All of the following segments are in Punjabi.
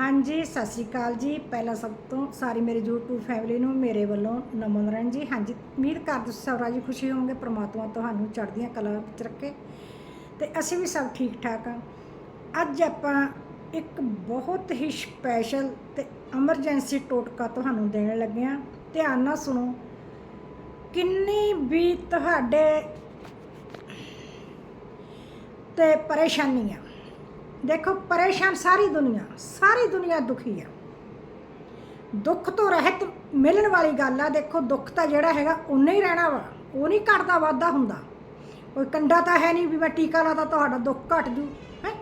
ਹਾਂਜੀ, ਸਤਿ ਸ਼੍ਰੀ ਅਕਾਲ ਜੀ। ਪਹਿਲਾਂ ਸਭ ਤੋਂ ਸਾਰੀ ਮੇਰੀ YouTube ਫੈਮਿਲੀ ਨੂੰ, ਮੇਰੇ ਵੱਲੋਂ ਨਮਨ ਰਨ ਜੀ। ਹਾਂਜੀ, ਉਮੀਦ ਕਰਦੇ ਤੁਸੀਂ ਸਭ ਰਾਜੀ ਖੁਸ਼ੀ ਹੋਵੋਗੇ, ਪ੍ਰਮਾਤਮਾ ਤੁਹਾਨੂੰ ਚੜ੍ਹਦੀਆਂ ਕਲਾ ਵਿੱਚ ਰੱਖੇ। ਤੇ ਅਸੀਂ ਵੀ ਸਭ ਠੀਕ ਠਾਕ ਆ ਅੱਜ ਆਪਾਂ ਇੱਕ ਬਹੁਤ ਹੀ ਸਪੈਸ਼ਲ ਤੇ ਐਮਰਜੈਂਸੀ ਟੋਟਕਾ ਤੁਹਾਨੂੰ ਦੇਣ ਲੱਗੇ ਆ ਧਿਆਨ ਨਾਲ ਸੁਣੋ। ਕਿੰਨੀ ਵੀ ਤੁਹਾਡੇ ਤੇ ਪਰੇਸ਼ਾਨੀਆਂ ਦੇਖੋ ਪਰੇਸ਼ਾਨ ਸਾਰੀ ਦੁਨੀਆ ਸਾਰੀ ਦੁਨੀਆ ਦੁਖੀ ਆ ਦੁੱਖ ਤੋਂ ਰਹਿਤ ਮਿਲਣ ਵਾਲੀ ਗੱਲ ਆ, ਦੇਖੋ ਦੁੱਖ ਤਾਂ ਜਿਹੜਾ ਹੈਗਾ ਉਨਾ ਹੀ ਰਹਿਣਾ ਵਾ, ਉਹ ਨਹੀਂ ਘਟਦਾ ਵਾਧਾ ਹੁੰਦਾ। ਕੋਈ ਕੰਡਾ ਤਾਂ ਹੈ ਨਹੀਂ ਵੀ ਮੈਂ ਟੀਕਾ ਲਾਦਾ ਤੁਹਾਡਾ ਦੁੱਖ ਘਟ ਜੂ, ਹੈ?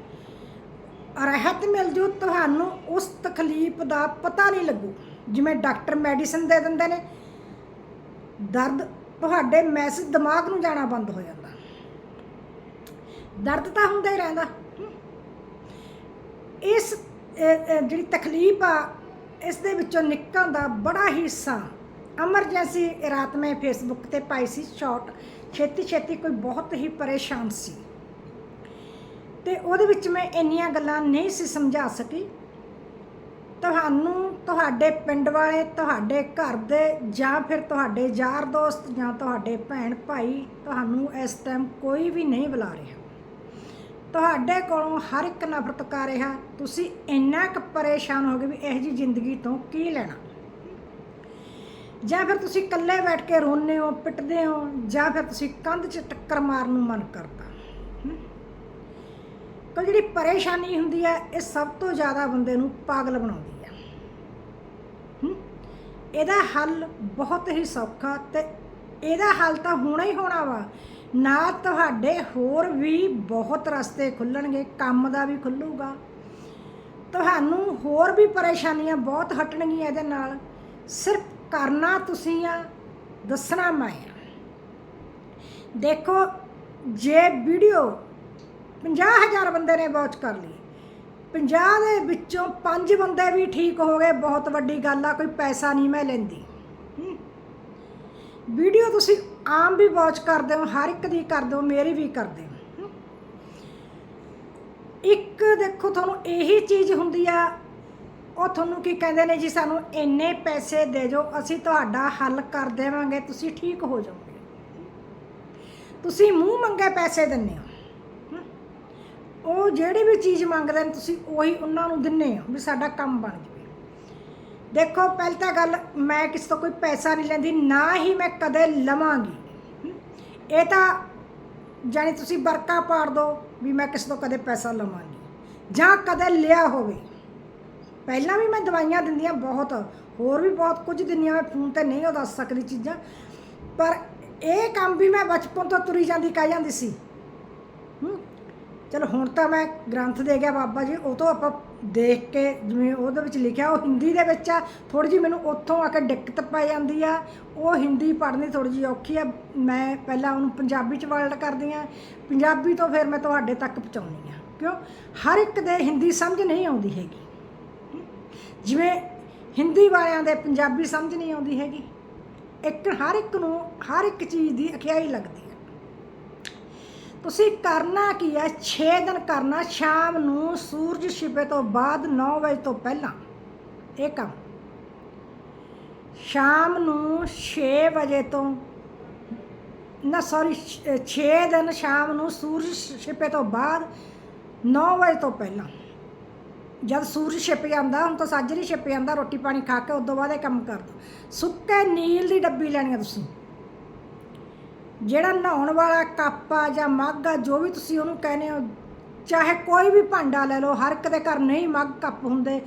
ਰਹਿਤ ਮਿਲ ਜੂ, ਤੁਹਾਨੂੰ ਉਸ ਤਕਲੀਫ ਦਾ ਪਤਾ ਨਹੀਂ ਲੱਗੂ। ਜਿਵੇਂ ਡਾਕਟਰ ਮੈਡੀਸਨ ਦੇ ਦਿੰਦੇ ਨੇ, ਦਰਦ ਤੁਹਾਡੇ ਮੈਸੇਜ ਦਿਮਾਗ ਨੂੰ ਜਾਣਾ ਬੰਦ ਹੋ ਜਾਂਦਾ। ਦਰਦ ਤਾਂ ਹੁੰਦਾ ਹੀ ਰਹਿੰਦਾ। ਇਸ ਜਿਹੜੀ ਤਕਲੀਫ ਆ, ਇਸ ਦੇ ਵਿੱਚੋਂ ਨਿਕਲਣ ਦਾ ਬੜਾ ਹੀ ਹਿੱਸਾ ਐਮਰਜੈਂਸੀ ਰਾਤ ਮੈਂ ਫੇਸਬੁੱਕ ਤੇ ਪਾਈ ਸੀ ਸ਼ਾਰਟ ਛੇਤੀ ਛੇਤੀ ਕੋਈ ਬਹੁਤ ਹੀ ਪਰੇਸ਼ਾਨ ਸੀ। ਤੇ ਉਹਦੇ ਵਿੱਚ ਮੈਂ ਇੰਨੀਆਂ ਗੱਲਾਂ ਨਹੀਂ ਸੀ ਸਮਝਾ ਸਕੀ। ਤੁਹਾਨੂੰ, ਤੁਹਾਡੇ ਪਿੰਡ ਵਾਲੇ, ਤੁਹਾਡੇ ਘਰ ਦੇ ਜਾਂ ਫਿਰ ਤੁਹਾਡੇ ਯਾਰ ਦੋਸਤ ਜਾਂ ਤੁਹਾਡੇ ਭੈਣ ਭਾਈ ਤੁਹਾਨੂੰ ਇਸ ਟਾਈਮ ਕੋਈ ਵੀ ਨਹੀਂ ਬੁਲਾ ਰਿਹਾ। ਤੁਹਾਡੇ ਕੋਲੋਂ ਹਰ ਇੱਕ ਨਫ਼ਰਤ ਕਰ ਰਿਹਾ। ਤੁਸੀਂ ਇੰਨਾ ਕੁ ਪਰੇਸ਼ਾਨ ਹੋ ਗਏ ਵੀ ਇਹੋ ਜੀ ਜ਼ਿੰਦਗੀ ਤੋਂ ਕੀ ਲੈਣਾ। ਜਾਂ ਫਿਰ ਤੁਸੀਂ ਇਕੱਲੇ ਬੈਠ ਕੇ ਰੋਨੇ ਹੋ, ਪਿੱਟਦੇ ਹੋ, ਜਾਂ ਫਿਰ ਤੁਸੀਂ ਕੰਧ 'ਚ ਟੱਕਰ ਮਾਰਨ ਨੂੰ ਮਨ ਕਰਦਾ ਹਮ? ਜਿਹੜੀ ਪਰੇਸ਼ਾਨੀ ਹੁੰਦੀ ਹੈ, ਇਹ ਸਭ ਤੋਂ ਜ਼ਿਆਦਾ ਬੰਦੇ ਨੂੰ ਪਾਗਲ ਬਣਾਉਂਦੀ ਹੈ। ਇਹਦਾ ਹੱਲ ਬਹੁਤ ਹੀ ਸੌਖਾ ਤੇ ਇਹਦਾ ਹੱਲ ਤਾਂ ਹੋਣਾ ਹੀ ਹੋਣਾ ਵਾ। ਨਾ ਤੁਹਾਡੇ ਹੋਰ ਵੀ ਬਹੁਤ ਰਸਤੇ ਖੁੱਲਣਗੇ, ਕੰਮ ਦਾ ਵੀ ਖੁੱਲੂਗਾ। ਤੁਹਾਨੂੰ ਹੋਰ ਵੀ ਪਰੇਸ਼ਾਨੀਆਂ ਬਹੁਤ ਹਟਣਗੀਆਂ ਇਹਦੇ ਨਾਲ। ਸਿਰਫ ਕਰਨਾ ਤੁਸੀਂ ਆ, ਦੱਸਣਾ ਮੈਂ ਦੇਖੋ, ਜੇ ਵੀਡੀਓ 50000 ਬੰਦੇ ਨੇ ਵਾਚ ਕਰ ਲਈ 50 ਦੇ ਵਿੱਚੋਂ 5 ਬੰਦੇ ਵੀ ਠੀਕ ਹੋ ਗਏ, ਬਹੁਤ ਵੱਡੀ ਗੱਲ ਆ, ਕੋਈ ਪੈਸਾ ਨਹੀਂ ਮੈਂ ਲੈਂਦੀ। ਵੀਡੀਓ ਤੁਸੀਂ ਆਮ ਵੀ ਵਾਚ ਕਰਦੇ ਹੋ, ਹਰ ਇੱਕ ਦੀ ਕਰਦੇ ਹੋ, ਮੇਰੀ ਵੀ ਕਰਦੇ ਹੋ। ਇੱਕ ਦੇਖੋ, ਤੁਹਾਨੂੰ ਇਹੀ ਚੀਜ਼ ਹੁੰਦੀ ਆ, ਉਹ ਤੁਹਾਨੂੰ ਕੀ ਕਹਿੰਦੇ ਨੇ ਜੀ, ਸਾਨੂੰ ਇੰਨੇ ਪੈਸੇ ਦੇ ਜੋ ਅਸੀਂ ਤੁਹਾਡਾ ਹੱਲ ਕਰ ਦੇਵਾਂਗੇ, ਤੁਸੀਂ ਠੀਕ ਹੋ ਜਾਓਗੇ। ਤੁਸੀਂ ਮੂੰਹ ਮੰਗੇ ਪੈਸੇ ਦਿੰਦੇ ਹੋ। ਉਹ ਜਿਹੜੀ ਵੀ ਚੀਜ਼ ਮੰਗਦੇ ਨੇ, ਤੁਸੀਂ ਉਹੀ ਉਹਨਾਂ ਨੂੰ ਦਿੰਦੇ ਹੋ, ਵੀ ਸਾਡਾ ਕੰਮ ਬਣ ਜਾਵੇ। ਦੇਖੋ, ਪਹਿਲ ਤਾਂ ਗੱਲ, ਮੈਂ ਕਿਸੇ ਤੋਂ ਕੋਈ ਪੈਸਾ ਨਹੀਂ ਲੈਂਦੀ, ਨਾ ਹੀ ਮੈਂ ਕਦੇ ਲਵਾਂਗੀ। ਇਹ ਤਾਂ ਜਾਨੀ ਤੁਸੀਂ ਵਰਕਾ ਪਾੜ ਦੋ ਵੀ ਮੈਂ ਕਿਸੇ ਤੋਂ ਕਦੇ ਪੈਸਾ ਲਵਾਂਗੀ। ਜਾਂ ਕਦੇ ਲਿਆ ਹੋਵੇ। ਪਹਿਲਾਂ ਵੀ ਮੈਂ ਦਵਾਈਆਂ ਦਿੰਦੀਆਂ ਬਹੁਤ, ਹੋਰ ਵੀ ਬਹੁਤ ਕੁਝ ਦਿੰਦੀਆਂ, ਮੈਂ ਫੋਨ ਤੇ ਨਹੀਂ ਉਹ ਦੱਸ ਸਕਦੀ ਚੀਜ਼ਾਂ। ਪਰ ਇਹ ਕੰਮ ਵੀ ਮੈਂ ਬਚਪਨ ਤੋਂ ਤੁਰੀ ਜਾਂਦੀ, ਕਹਿ ਜਾਂਦੀ ਸੀ। ਹੂੰ, ਚਲੋ ਹੁਣ ਤਾਂ ਮੈਂ ਗ੍ਰੰਥ ਦੇ ਗਿਆ ਬਾਬਾ ਜੀ, ਉਹ ਤੋਂ ਆਪਾਂ ਦੇਖ ਕੇ ਜਿਵੇਂ ਉਹਦੇ ਵਿੱਚ ਲਿਖਿਆ, ਉਹ ਹਿੰਦੀ ਦੇ ਵਿੱਚ ਆ। ਥੋੜੀ ਜਿਹੀ ਮੈਨੂੰ ਉੱਥੋਂ ਆ ਕੇ ਦਿੱਕਤ ਪੈ ਜਾਂਦੀ ਆ। ਉਹ ਹਿੰਦੀ ਪੜ੍ਹਨੀ ਥੋੜੀ ਜਿਹੀ ਔਖੀ ਆ। ਮੈਂ ਪਹਿਲਾਂ ਉਹਨੂੰ ਪੰਜਾਬੀ ਚ ਵਰਲਡ ਕਰਦੀ ਆ। ਪੰਜਾਬੀ ਤੋਂ ਫਿਰ ਮੈਂ ਤੁਹਾਡੇ ਤੱਕ ਪਹੁੰਚਾਉਣੀ ਆ। ਕਿਉਂ? ਹਰ ਇੱਕ ਦੇ ਹਿੰਦੀ ਸਮਝ ਨਹੀਂ ਆਉਂਦੀ ਹੈਗੀ। ਜਿਵੇਂ ਹਿੰਦੀ ਵਾਲਿਆਂ ਦੇ ਪੰਜਾਬੀ ਸਮਝ ਨਹੀਂ ਆਉਂਦੀ ਹੈਗੀ। ਇੱਕ ਹਰ ਇੱਕ ਨੂੰ, ਹਰ ਇੱਕ ਚੀਜ਼ ਦੀ ਅਖਿਆਈ ਲੱਗਦੀ ਤੁਸੀਂ ਕਰਨਾ ਕੀ ਹੈ? 6 ਦਿਨ ਕਰਨਾ, ਸ਼ਾਮ ਨੂੰ ਸੂਰਜ ਛਿਪੇ ਤੋਂ ਬਾਅਦ 9 ਵਜੇ ਤੋਂ ਪਹਿਲਾਂ। ਇਹ ਕੰਮ। ਸ਼ਾਮ ਨੂੰ 6 ਵਜੇ ਤੋਂ, ਨਾ ਸੌਰੀ 6 ਦਿਨ ਸ਼ਾਮ ਨੂੰ ਸੂਰਜ ਛਿਪੇ ਤੋਂ ਬਾਅਦ 9 ਵਜੇ ਤੋਂ ਪਹਿਲਾਂ। ਜਦ ਸੂਰਜ ਛਿਪ ਜਾਂਦਾ, ਹੁਣ ਤਾਂ ਸਾਜਰੀ ਛਿਪ ਜਾਂਦਾ, ਰੋਟੀ ਪਾਣੀ ਖਾ ਕੇ ਉਦੋਂ ਬਾਅਦ ਇਹ ਕੰਮ ਕਰ ਦੋ। ਸੁੱਕੇ ਨੀਲ ਦੀ ਡੱਬੀ ਲੈਣੀ ਆ ਤੁਸੀਂ। ਜਿਹੜਾ ਨਹਾਉਣ ਵਾਲਾ ਕੱਪ ਆ ਜਾਂ ਮੱਗ ਆ, ਜੋ ਵੀ ਤੁਸੀਂ ਉਹਨੂੰ ਕਹਿੰਦੇ ਹੋ, ਚਾਹੇ ਕੋਈ ਵੀ ਭਾਂਡਾ ਲੈ ਲਓ, ਹਰ ਇੱਕ ਦੇ ਘਰ ਨਹੀਂ ਮੱਗ ਕੱਪ ਹੁੰਦੇ।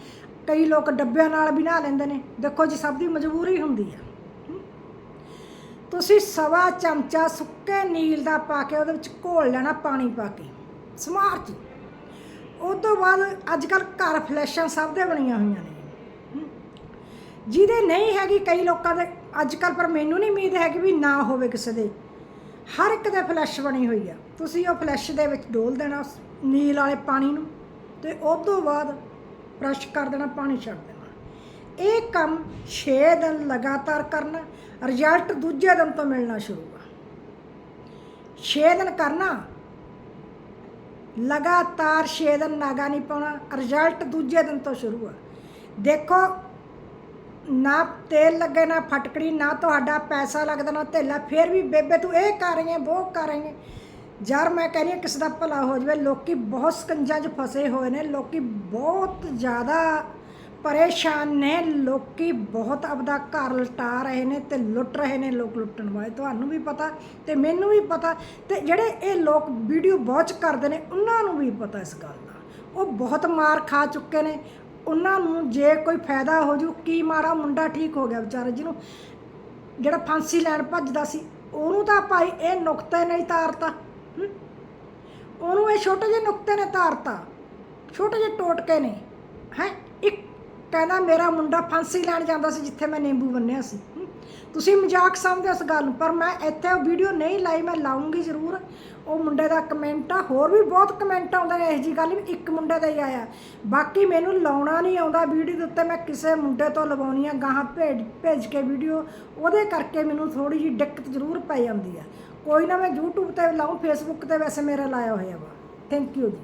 ਕਈ ਲੋਕ ਡੱਬਿਆਂ ਨਾਲ ਵੀ ਨਹਾ ਲੈਂਦੇ ਨੇ। ਦੇਖੋ ਜੀ, ਸਭ ਦੀ ਮਜਬੂਰੀ ਹੁੰਦੀ ਆ। ਤੁਸੀਂ ਸਵਾ ਚਮਚਾ ਸੁੱਕੇ ਨੀਲ ਦਾ ਪਾ ਕੇ ਉਹਦੇ ਵਿੱਚ ਘੋਲ ਲੈਣਾ ਪਾਣੀ ਪਾ ਕੇ। ਸਮਾਰ ਚ ਉਹ ਤੋਂ ਬਾਅਦ ਅੱਜ ਕੱਲ ਘਰ ਫਲੈਸ਼ਾਂ ਸਭ ਦੇ ਬਣੀਆਂ ਹੋਈਆਂ ਨੇ। ਜਿਹਦੇ ਨਹੀਂ ਹੈਗੀ, ਕਈ ਲੋਕਾਂ ਦੇ ਅੱਜ ਕੱਲ ਪਰ ਮੈਨੂੰ ਨਹੀਂ ਉਮੀਦ ਹੈ ਕਿ ਵੀ ਨਾ ਹੋਵੇ ਕਿਸੇ ਦੇ। ਹਰ ਇੱਕ ਦੇ ਫਲੈਸ਼ ਬਣੀ ਹੋਈ ਆ। ਤੁਸੀਂ ਉਹ ਫਲੈਸ਼ ਦੇ ਵਿੱਚ ਡੋਲ ਦੇਣਾ ਨੀਲ ਵਾਲੇ ਪਾਣੀ ਨੂੰ ਤੇ ਉਸ ਤੋਂ ਬਾਅਦ ਬ੍ਰਸ਼ ਕਰ ਦੇਣਾ, ਪਾਣੀ ਛੱਡ ਦੇਣਾ। ਇਹ ਕੰਮ 6 ਦਿਨ ਲਗਾਤਾਰ ਕਰਨਾ ਰਿਜ਼ਲਟ ਦੂਜੇ ਦਿਨ ਤੋਂ ਮਿਲਣਾ ਸ਼ੁਰੂ ਆ। 6 ਦਿਨ ਕਰਨਾ, ਲਗਾਤਾਰ 6 ਦਿਨ ਨਾਗਾ ਨਹੀਂ ਪਾਉਣਾ ਰਿਜ਼ਲਟ ਦੂਜੇ ਦਿਨ ਤੋਂ ਸ਼ੁਰੂ ਆ। ਦੇਖੋ ਨਾ ਤੇਲ ਲੱਗੇ, ਨਾ ਫਟਕੜੀ, ਨਾ ਤੁਹਾਡਾ ਪੈਸਾ ਲੱਗਦਾ, ਨਾ ਧੇਲਾ। ਫਿਰ ਵੀ ਬੇਬੇ ਤੂੰ ਇਹ ਕਰ ਰਹੀ ਹੈ ਉਹ ਕਰ ਰਹੀ ਹੈ ਯਾਰ ਮੈਂ ਕਹਿ ਰਹੀ ਹਾਂ ਕਿਸੇ ਦਾ ਭਲਾ ਹੋ ਜਾਵੇ। ਲੋਕੀ ਬਹੁਤ ਸਕੰਜਾਂ 'ਚ ਫਸੇ ਹੋਏ ਨੇ। ਲੋਕੀ ਬਹੁਤ ਜ਼ਿਆਦਾ ਪਰੇਸ਼ਾਨ ਨੇ। ਲੋਕੀ ਬਹੁਤ ਆਪਦਾ ਘਰ ਲਟਾ ਰਹੇ ਨੇ ਤੇ ਲੁੱਟ ਰਹੇ ਨੇ ਲੋਕ ਲੁੱਟਣ ਵਾਲੇ। ਤੁਹਾਨੂੰ ਵੀ ਪਤਾ ਤੇ ਮੈਨੂੰ ਵੀ ਪਤਾ ਤੇ ਜਿਹੜੇ ਇਹ ਲੋਕ ਵੀਡੀਓ ਵਾਚ ਕਰਦੇ ਨੇ, ਉਹਨਾਂ ਨੂੰ ਵੀ ਪਤਾ ਇਸ ਗੱਲ ਦਾ। ਉਹ ਬਹੁਤ ਮਾਰ ਖਾ ਚੁੱਕੇ ਨੇ। ਉਹਨਾਂ ਨੂੰ ਜੇ ਕੋਈ ਫਾਇਦਾ ਹੋ ਜੂ, ਕੀ ਮਾੜਾ ਮੁੰਡਾ ਠੀਕ ਹੋ ਗਿਆ ਵਿਚਾਰਾ ਜਿਹਨੂੰ? ਜਿਹੜਾ ਫਾਂਸੀ ਲੈਣ ਭੱਜਦਾ ਸੀ, ਉਹਨੂੰ ਤਾਂ ਭਾਈ ਇਹ ਨੁਕਤੇ ਨਹੀਂ ਤਾਰਤਾ। ਉਹਨੂੰ ਇਹ ਛੋਟੇ ਜਿਹੇ ਨੁਕਤੇ ਨੇ ਤਾਰਤਾ। ਛੋਟੇ ਜਿਹੇ ਟੋਟਕੇ ਨੇ। ਹੈ? ਇੱਕ ਕਹਿੰਦਾ, ਮੇਰਾ ਮੁੰਡਾ ਫਾਂਸੀ ਲੈਣ ਜਾਂਦਾ ਸੀ, ਜਿੱਥੇ ਮੈਂ ਨਿੰਬੂ ਬੰਨਿਆ ਸੀ। ਤੁਸੀਂ ਮਜ਼ਾਕ ਸਮਝਦੇ ਹੋ ਇਸ ਗੱਲ ਨੂੰ, ਪਰ ਮੈਂ ਇੱਥੇ ਉਹ ਵੀਡੀਓ ਨਹੀਂ ਲਾਈ, ਮੈਂ ਲਾਉਂਗੀ ਜ਼ਰੂਰ। ਉਹ ਮੁੰਡੇ ਦਾ ਕਮੈਂਟ ਆ, ਹੋਰ ਵੀ ਬਹੁਤ ਕਮੈਂਟ ਆਉਂਦੇ ਨੇ, ਇਹੋ ਜੀ ਗੱਲ ਵੀ ਇੱਕ ਮੁੰਡੇ ਦਾ ਹੀ ਆਇਆ। ਬਾਕੀ ਮੈਨੂੰ ਲਾਉਣਾ ਨਹੀਂ ਆਉਂਦਾ ਵੀਡੀਓ ਦੇ ਉੱਤੇ, ਮੈਂ ਕਿਸੇ ਮੁੰਡੇ ਤੋਂ ਲਵਾਉਣੀ ਆ, ਗਾਹਾਂ ਭੇਜ ਭੇਜ ਕੇ ਵੀਡੀਓ ਉਹਦੇ ਕਰਕੇ ਮੈਨੂੰ ਥੋੜੀ ਜਿਹੀ ਦਿੱਕਤ ਜ਼ਰੂਰ ਪੈ ਜਾਂਦੀ ਆ। ਕੋਈ ਨਾ ਮੈਂ YouTube ਤੇ ਲਾਉਂ Facebook ਤੇ ਵੈਸੇ ਮੇਰਾ ਲਾਇਆ ਹੋਇਆ ਵਾ। ਥੈਂਕ ਯੂ ਜੀ।